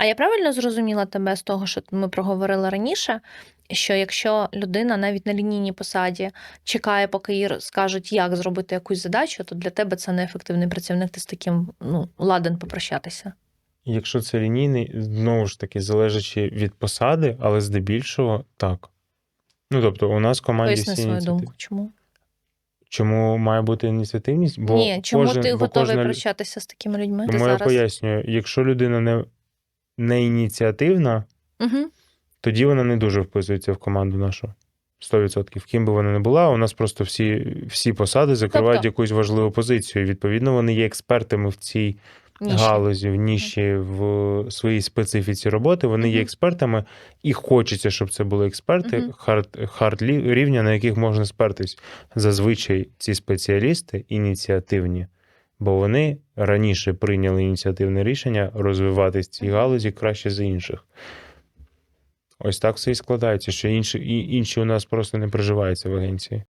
А я правильно зрозуміла тебе з того, що ми проговорили раніше, що якщо людина навіть на лінійній посаді чекає, поки їй скажуть, як зробити якусь задачу, то для тебе це неефективний працівник, ти з таким ну, ладен попрощатися. Якщо це лінійний, знову ж таки, залежачи від посади, але здебільшого так. Ну, тобто, у нас в команді Поясни всі свою думку. Чому? Чому має бути ініціативність? Бо Ні, чому кожен, ти бо готовий кожна прощатися з такими людьми? Ти Тому я зараз? пояснюю, якщо людина не, не ініціативна, Угу. тоді вона не дуже вписується в команду нашу. 100%. Ким би вона не була, у нас просто всі, всі посади закривають Тобто- якусь важливу позицію. Відповідно, вони є експертами в цій галузі, в ніші, в своїй специфіці роботи. Вони є експертами, і хочеться, щоб це були експерти Мгм. хард, хард рівня, на яких можна спертись. Зазвичай ці спеціалісти ініціативні, бо вони раніше прийняли ініціативне рішення розвиватись в цій галузі краще за інших. Ось так все і складається, що інші, і- інші у нас просто не проживаються в агенції.